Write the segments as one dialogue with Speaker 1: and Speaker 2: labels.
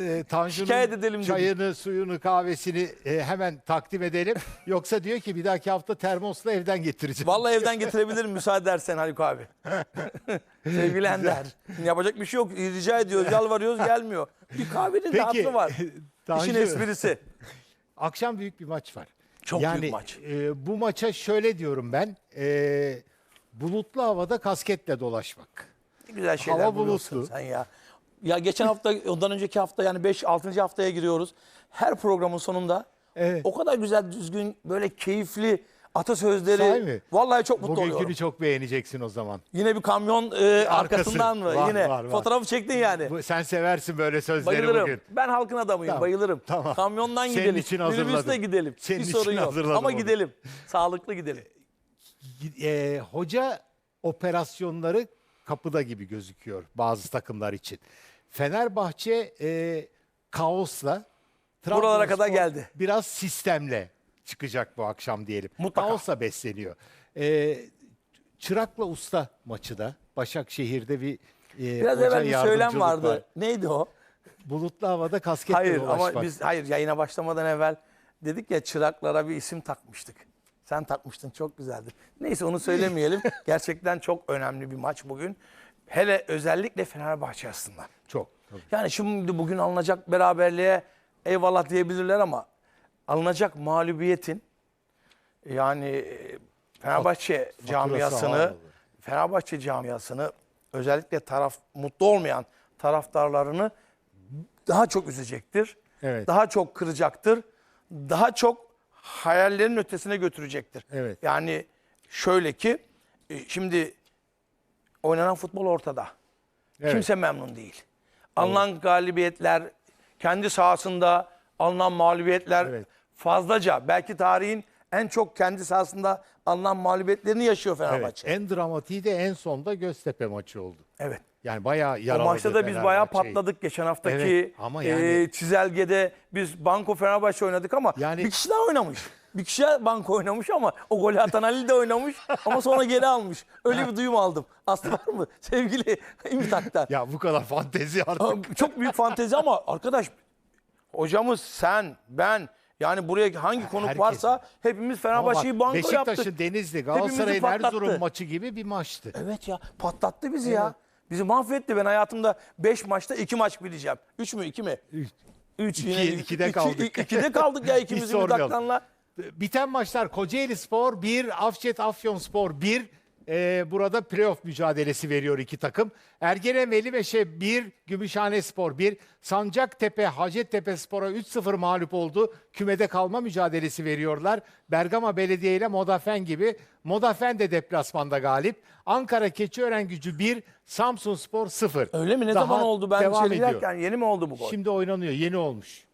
Speaker 1: e, Tanju'nun
Speaker 2: Şikayet edelim dedik.
Speaker 1: çayını, suyunu, kahvesini e, hemen takdim edelim. Yoksa diyor ki bir dahaki hafta termosla evden getireceğim.
Speaker 2: Vallahi evden getirebilirim müsaade edersen Haluk abi. Sevgili Ender. Yapacak bir şey yok. Rica ediyoruz, yalvarıyoruz gelmiyor. Bir kahvenin de
Speaker 1: Peki,
Speaker 2: hatırı var.
Speaker 1: Tanju-
Speaker 2: İşin esprisi.
Speaker 1: Akşam büyük bir maç var.
Speaker 2: Çok
Speaker 1: yani,
Speaker 2: büyük maç.
Speaker 1: e, bu maça şöyle diyorum ben. e, bulutlu havada kasketle dolaşmak.
Speaker 2: Ne güzel şeyler
Speaker 1: Hava
Speaker 2: buluyorsun
Speaker 1: bulutlu.
Speaker 2: sen ya. Ya geçen hafta, ondan önceki hafta yani 5 6. haftaya giriyoruz. Her programın sonunda
Speaker 1: Evet.
Speaker 2: o kadar güzel, düzgün, böyle keyifli
Speaker 1: Sahi
Speaker 2: atasözleri.
Speaker 1: mi?
Speaker 2: Vallahi çok mutlu oluyorum.
Speaker 1: Bugünkünü çok beğeneceksin o zaman.
Speaker 2: Yine bir kamyon e, arkasından mı?
Speaker 1: Var,
Speaker 2: Yine
Speaker 1: var, var.
Speaker 2: fotoğrafı çektin yani.
Speaker 1: Bu, sen seversin böyle sözleri
Speaker 2: Bayılırım.
Speaker 1: bugün.
Speaker 2: Ben halkın adamıyım.
Speaker 1: Tamam,
Speaker 2: Bayılırım.
Speaker 1: tamam.
Speaker 2: Kamyondan
Speaker 1: Senin
Speaker 2: gidelim.
Speaker 1: için
Speaker 2: Minibüsle
Speaker 1: hazırladım.
Speaker 2: gidelim.
Speaker 1: Senin
Speaker 2: bir
Speaker 1: için
Speaker 2: sorun yok.
Speaker 1: hazırladım
Speaker 2: Ama
Speaker 1: onu.
Speaker 2: gidelim. Sağlıklı gidelim.
Speaker 1: e, hoca operasyonları kapıda gibi gözüküyor bazı takımlar için. Fenerbahçe e, kaosla
Speaker 2: Buralara kadar
Speaker 1: Trabzonspor
Speaker 2: geldi.
Speaker 1: Biraz sistemle çıkacak bu akşam diyelim.
Speaker 2: Mutlaka.
Speaker 1: Kaosla besleniyor. E, Çırak'la Usta maçı da Başakşehir'de bir e,
Speaker 2: Biraz
Speaker 1: hoca
Speaker 2: evvel bir söylem
Speaker 1: yardımcılık
Speaker 2: vardı.
Speaker 1: var.
Speaker 2: Neydi o?
Speaker 1: Bulutlu havada kasketle
Speaker 2: Hayır
Speaker 1: dolaşmak.
Speaker 2: ama biz hayır yayına başlamadan evvel dedik ya çıraklara bir isim takmıştık. Sen takmıştın çok güzeldi. Neyse onu söylemeyelim. Gerçekten çok önemli bir maç bugün. Hele özellikle Fenerbahçe aslında.
Speaker 1: Çok. tabii.
Speaker 2: Yani şimdi bugün alınacak beraberliğe eyvallah diyebilirler ama alınacak mağlubiyetin yani e, Fenerbahçe camiasını
Speaker 1: ağır olur.
Speaker 2: Fenerbahçe camiasını özellikle taraf mutlu olmayan taraftarlarını daha çok üzecektir.
Speaker 1: Evet.
Speaker 2: Daha çok kıracaktır. Daha çok hayallerin ötesine götürecektir.
Speaker 1: Evet.
Speaker 2: Yani şöyle ki e, şimdi oynanan futbol ortada.
Speaker 1: Evet.
Speaker 2: Kimse memnun değil. Alınan galibiyetler, kendi sahasında alınan mağlubiyetler
Speaker 1: Evet.
Speaker 2: fazlaca. Belki tarihin en çok kendi sahasında alınan mağlubiyetlerini yaşıyor
Speaker 1: Evet.
Speaker 2: Fenerbahçe. Evet.
Speaker 1: En dramatiği de en sonda Göztepe maçı oldu. Yani bayağı
Speaker 2: O
Speaker 1: yaraladı
Speaker 2: maçta da biz bayağı patladık geçen haftaki
Speaker 1: Evet, ama
Speaker 2: e,
Speaker 1: yani-
Speaker 2: çizelgede biz Banko Fenerbahçe oynadık ama
Speaker 1: Yani-
Speaker 2: bir kişi daha oynamış. Bir kişi Banko oynamış ama o golü atan Ali de oynamış ama sonra geri almış. Öyle bir duyum aldım. Aslı var mı? Sevgili İmtak'tan.
Speaker 1: Ya bu kadar fantezi artık.
Speaker 2: Çok büyük fantezi ama arkadaş hocamız sen, ben yani buraya hangi konuk
Speaker 1: herkes.
Speaker 2: varsa hepimiz Fenerbahçe'yi banko yaptık.
Speaker 1: Beşiktaş'ın Denizli, Galatasaray'ın. Erzurum maçı gibi bir maçtı.
Speaker 2: Evet ya patlattı bizi ya. Bizi mahvetti. Ben hayatımda 5 maçta 2 maç bileceğim. 3 mü 2 mi? 3
Speaker 1: İki-
Speaker 2: yine.
Speaker 1: ikide
Speaker 2: iki-
Speaker 1: kaldık.
Speaker 2: ikide kaldık ya ikimizin
Speaker 1: sormayalım. Biten maçlar Kocaeli Spor 1, Afşet Afyon Spor 1. Ee, burada playoff mücadelesi veriyor iki takım. Ergene Melimeşe 1, Gümüşhane Spor 1. Sancaktepe Hacettepe Spor'a 3-0 mağlup oldu. Kümede kalma mücadelesi veriyorlar. Bergama Belediye ile Modafen gibi. Modafen de deplasmanda galip. Ankara Keçiören Gücü 1, Samsun Spor 0.
Speaker 2: Öyle mi? Ne
Speaker 1: Daha
Speaker 2: zaman oldu? Ben
Speaker 1: devam
Speaker 2: içeri
Speaker 1: ediyor.
Speaker 2: yeni mi oldu bu gol?
Speaker 1: Şimdi oynanıyor. Yeni olmuş.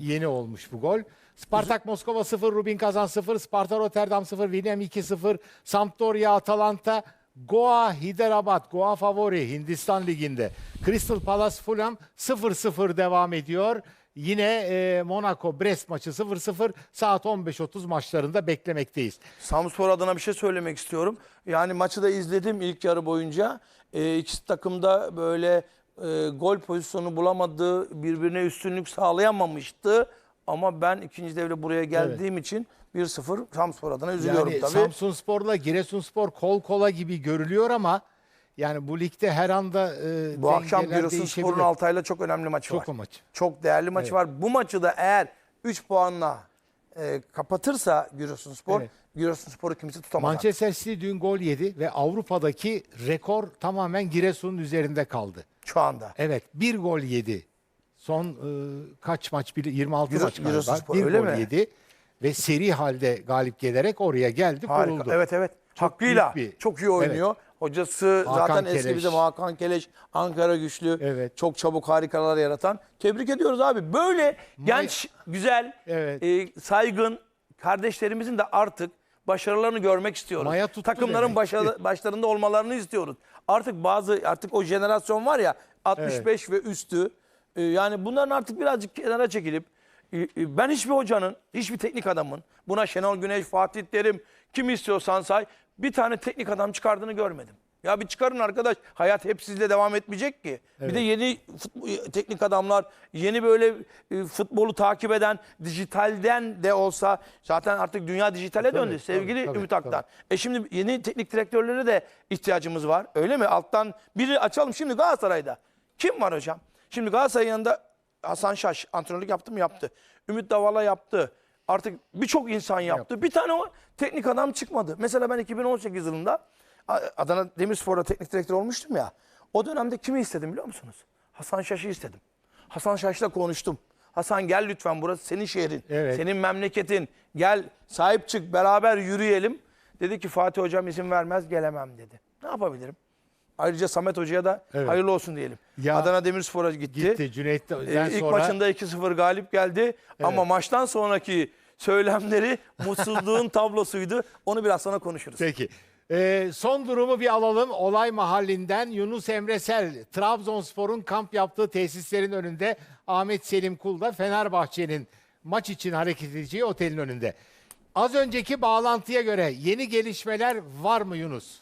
Speaker 1: Yeni olmuş bu gol. Spartak Moskova 0, Rubin Kazan 0, Sparta Rotterdam 0, William 2-0, Sampdoria Atalanta, Goa Hyderabad, Goa favori Hindistan Ligi'nde. Crystal Palace Fulham 0-0 devam ediyor. Yine e, Monaco Brest maçı 0-0 saat 15.30 maçlarında beklemekteyiz.
Speaker 2: Samspor adına bir şey söylemek istiyorum. Yani maçı da izledim ilk yarı boyunca. Ee, ikisi takım da böyle e, gol pozisyonu bulamadı, birbirine üstünlük sağlayamamıştı. Ama ben ikinci devre buraya geldiğim için 1-0 Samspor adına üzülüyorum
Speaker 1: Yani
Speaker 2: tabii.
Speaker 1: Samsunspor'la Giresunspor kol kola gibi görülüyor ama yani bu ligde her anda e,
Speaker 2: Bu akşam
Speaker 1: dengeler
Speaker 2: Giresunspor'un
Speaker 1: değişebilir.
Speaker 2: Altay'la çok önemli maçı
Speaker 1: Çok
Speaker 2: var.
Speaker 1: o maç.
Speaker 2: Çok değerli maçı var. Bu maçı da eğer 3 puanla e, kapatırsa Giresunspor,
Speaker 1: Evet.
Speaker 2: Giresunspor'u kimse tutamaz.
Speaker 1: Manchester City dün gol yedi ve Avrupa'daki rekor tamamen Giresun'un üzerinde kaldı.
Speaker 2: şu anda.
Speaker 1: Evet bir gol yedi. Son e, kaç maç? Bir- 26
Speaker 2: Gire-
Speaker 1: maç galiba.
Speaker 2: Giresunspor,
Speaker 1: Bir
Speaker 2: öyle
Speaker 1: gol
Speaker 2: mi?
Speaker 1: yedi ve seri halde galip gelerek oraya geldi
Speaker 2: Harika.
Speaker 1: kuruldu.
Speaker 2: Evet evet.
Speaker 1: Çok
Speaker 2: Hakkıyla
Speaker 1: büyük bir-
Speaker 2: çok iyi oynuyor. Hocası
Speaker 1: Hakan
Speaker 2: zaten eski
Speaker 1: Keleş.
Speaker 2: bizim Hakan Keleş, Ankara güçlü.
Speaker 1: Evet.
Speaker 2: Çok çabuk harikalar yaratan. Tebrik ediyoruz abi. Böyle genç, güzel,
Speaker 1: Evet.
Speaker 2: e, saygın kardeşlerimizin de artık başarılarını görmek istiyoruz.
Speaker 1: Maya tuttu
Speaker 2: Takımların
Speaker 1: demek
Speaker 2: başlarında olmalarını istiyoruz. Artık bazı artık o jenerasyon var ya 65 ve üstü. E, yani bunların artık birazcık kenara çekilip e, e, ben hiçbir hocanın, hiçbir teknik adamın buna Şenol Güneş, Fatih Terim kim istiyorsan say bir tane teknik adam çıkardığını görmedim. Ya bir çıkarın arkadaş. Hayat hep sizle devam etmeyecek ki. Bir de yeni futbol, teknik adamlar, yeni böyle e, futbolu takip eden, dijitalden de olsa zaten artık dünya dijitale
Speaker 1: Tabii,
Speaker 2: döndü sevgili
Speaker 1: tabii,
Speaker 2: Ümit Aktan.
Speaker 1: tabii.
Speaker 2: E şimdi yeni teknik direktörlere de ihtiyacımız var. Öyle mi? Alttan biri açalım. Şimdi Galatasaray'da. Kim var hocam? Şimdi Galatasaray'ın yanında Hasan Şaş antrenörlük yaptı mı? Yaptı. Ümit Davala yaptı. Artık birçok insan yaptı. Bir tane o teknik adam çıkmadı. Mesela ben 2018 yılında Adana Demirspor'da teknik direktör olmuştum ya. O dönemde kimi istedim biliyor musunuz? Hasan Şaş'ı istedim. Hasan Şaş'la konuştum. Hasan gel lütfen burası senin şehrin.
Speaker 1: Evet.
Speaker 2: Senin memleketin. Gel sahip çık beraber yürüyelim. Dedi ki Fatih hocam izin vermez gelemem dedi. Ne yapabilirim? Ayrıca Samet Hoca'ya da
Speaker 1: Evet.
Speaker 2: hayırlı olsun diyelim.
Speaker 1: Ya-
Speaker 2: Adana Demirspor'a gitti.
Speaker 1: Gitti Cüneyt'ten
Speaker 2: Ee, ilk
Speaker 1: sonra.
Speaker 2: maçında 2-0 galip geldi. Ama maçtan sonraki söylemleri mutsuzluğun tablosuydu. Onu biraz sonra konuşuruz.
Speaker 1: Peki. Ee, son durumu bir alalım. Olay mahallinden Yunus Emresel, Trabzonspor'un kamp yaptığı tesislerin önünde. Ahmet Selim Kul da Fenerbahçe'nin maç için hareket edeceği otelin önünde. Az önceki bağlantıya göre yeni gelişmeler var mı Yunus?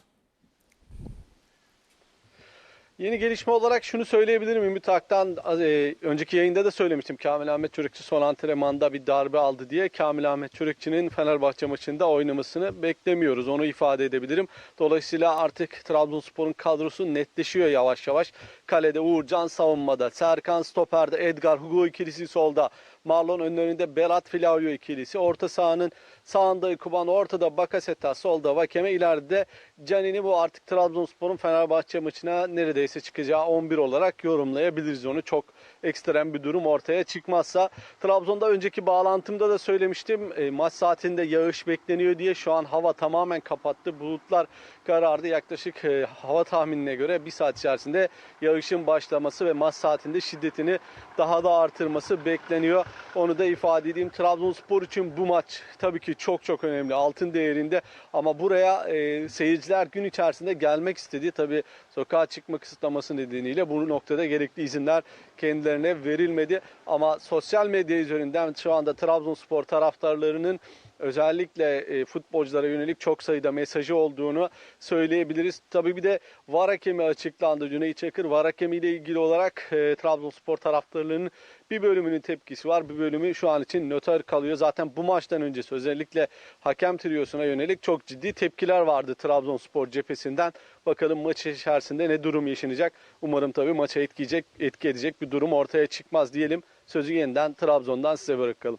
Speaker 3: Yeni gelişme olarak şunu söyleyebilirim Ümit Aktan e, önceki yayında da söylemiştim. Kamil Ahmet Çörekçi son antrenmanda bir darbe aldı diye. Kamil Ahmet Çörekçi'nin Fenerbahçe maçında oynamasını beklemiyoruz. Onu ifade edebilirim. Dolayısıyla artık Trabzonspor'un kadrosu netleşiyor yavaş yavaş. Kalede Uğurcan savunmada, Serkan stoperde, Edgar Hugo ikilisi solda. Marlon önlerinde Berat Filavio ikilisi. Orta sahanın sağında Kuban, ortada Bakaseta, solda Vakeme, ileride Canini bu artık Trabzonspor'un Fenerbahçe maçına neredeyse çıkacağı 11 olarak yorumlayabiliriz onu. Çok ekstrem bir durum ortaya çıkmazsa. Trabzon'da önceki bağlantımda da söylemiştim. E, maç saatinde yağış bekleniyor diye şu an hava tamamen kapattı. Bulutlar karardı. Yaklaşık e, hava tahminine göre bir saat içerisinde yağışın başlaması ve maç saatinde şiddetini daha da artırması bekleniyor. Onu da ifade edeyim. Trabzonspor için bu maç tabii ki çok çok önemli. Altın değerinde ama buraya e, seyirciler gün içerisinde gelmek istedi. Tabii sokağa çıkma kısıtlaması nedeniyle bu noktada gerekli izinler kendilerine verilmedi. Ama sosyal medya üzerinden şu anda Trabzonspor taraftarlarının özellikle e, futbolculara yönelik çok sayıda mesajı olduğunu söyleyebiliriz. Tabii bir de VAR hakemi açıklandı. Cüneyt Çakır VAR hakemi ile ilgili olarak e, Trabzonspor taraftarlarının bir bölümünün tepkisi var. Bir bölümü şu an için nötr kalıyor. Zaten bu maçtan öncesi özellikle hakem triyosuna yönelik çok ciddi tepkiler vardı Trabzonspor cephesinden. Bakalım maç içerisinde ne durum yaşanacak. Umarım tabii maça etkileyecek, etki edecek bir durum ortaya çıkmaz diyelim. Sözü yeniden Trabzon'dan size bırakalım.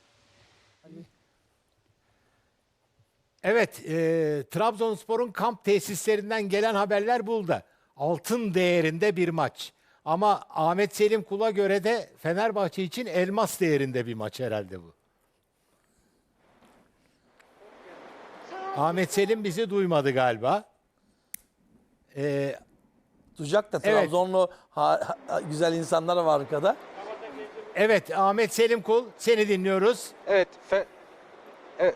Speaker 1: Evet, e, Trabzonspor'un kamp tesislerinden gelen haberler burada. Altın değerinde bir maç. Ama Ahmet Selim Kul'a göre de Fenerbahçe için elmas değerinde bir maç herhalde bu. Ahmet Selim bizi duymadı galiba. E,
Speaker 2: Duyacak da
Speaker 1: Evet.
Speaker 2: Trabzonlu ha- ha- güzel insanlar var arkada.
Speaker 1: evet, Ahmet Selim Kul seni dinliyoruz.
Speaker 4: Evet. Fe- evet.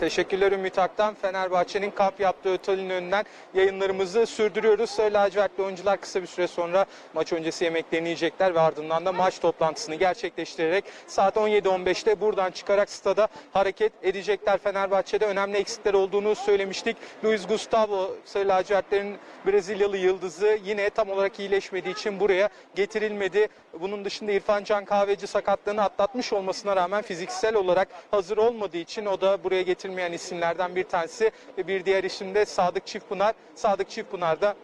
Speaker 4: Teşekkürler Ümit Aktan. Fenerbahçe'nin kamp yaptığı otelin önünden yayınlarımızı sürdürüyoruz. Sarı lacivertli oyuncular kısa bir süre sonra maç öncesi yemeklerini yiyecekler ve ardından da maç toplantısını gerçekleştirerek saat 17.15'te buradan çıkarak stada hareket edecekler. Fenerbahçe'de önemli eksikler olduğunu söylemiştik. Luis Gustavo Sarı lacivertlerin Brezilyalı yıldızı yine tam olarak iyileşmediği için buraya getirilmedi. Bunun dışında İrfan Can Kahveci sakatlığını atlatmış olmasına rağmen fiziksel olarak hazır olmadığı için o da buraya getirmeyen isimlerden bir tanesi bir diğer isim de Sadık Çiftpınar. Sadık Çiftpınar da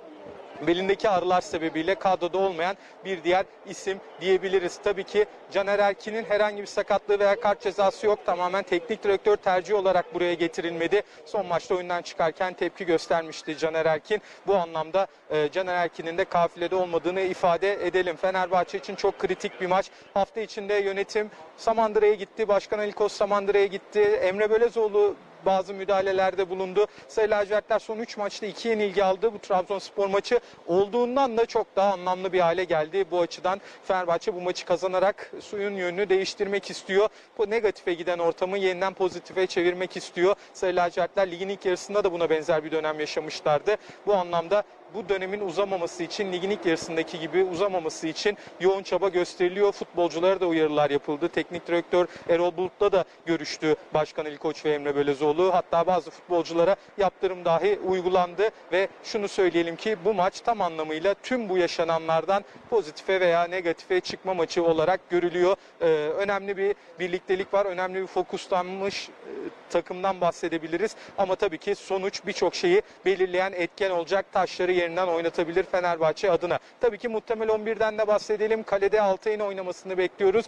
Speaker 4: belindeki ağrılar sebebiyle kadroda olmayan bir diğer isim diyebiliriz. Tabii ki Caner Erkin'in herhangi bir sakatlığı veya kart cezası yok. Tamamen teknik direktör tercihi olarak buraya getirilmedi. Son maçta oyundan çıkarken tepki göstermişti Caner Erkin. Bu anlamda e, Caner Erkin'in de kafilede olmadığını ifade edelim. Fenerbahçe için çok kritik bir maç. Hafta içinde yönetim Samandıra'ya gitti. Başkan Ali Koç Samandıra'ya gitti. Emre Belezoğlu bazı müdahalelerde bulundu. Sayı lacivertler son 3 maçta 2 yenilgi aldı. Bu Trabzonspor maçı olduğundan da çok daha anlamlı bir hale geldi. Bu açıdan Fenerbahçe bu maçı kazanarak suyun yönünü değiştirmek istiyor. Bu negatife giden ortamı yeniden pozitife çevirmek istiyor. Sayı lacivertler ligin ilk yarısında da buna benzer bir dönem yaşamışlardı. Bu anlamda bu dönemin uzamaması için ligin ilk yarısındaki gibi uzamaması için yoğun çaba gösteriliyor. Futbolculara da uyarılar yapıldı. Teknik direktör Erol Bulut'la da görüştü Başkan Ali Koç ve Emre Belözoğlu. Hatta bazı futbolculara yaptırım dahi uygulandı ve şunu söyleyelim ki bu maç tam anlamıyla tüm bu yaşananlardan pozitife veya negatife çıkma maçı olarak görülüyor. Ee, önemli bir birliktelik var. Önemli bir fokuslanmış e, takımdan bahsedebiliriz. Ama tabii ki sonuç birçok şeyi belirleyen etken olacak. Taşları yerinden oynatabilir Fenerbahçe adına. Tabii ki muhtemel 11'den de bahsedelim. Kalede Altay'ın oynamasını bekliyoruz.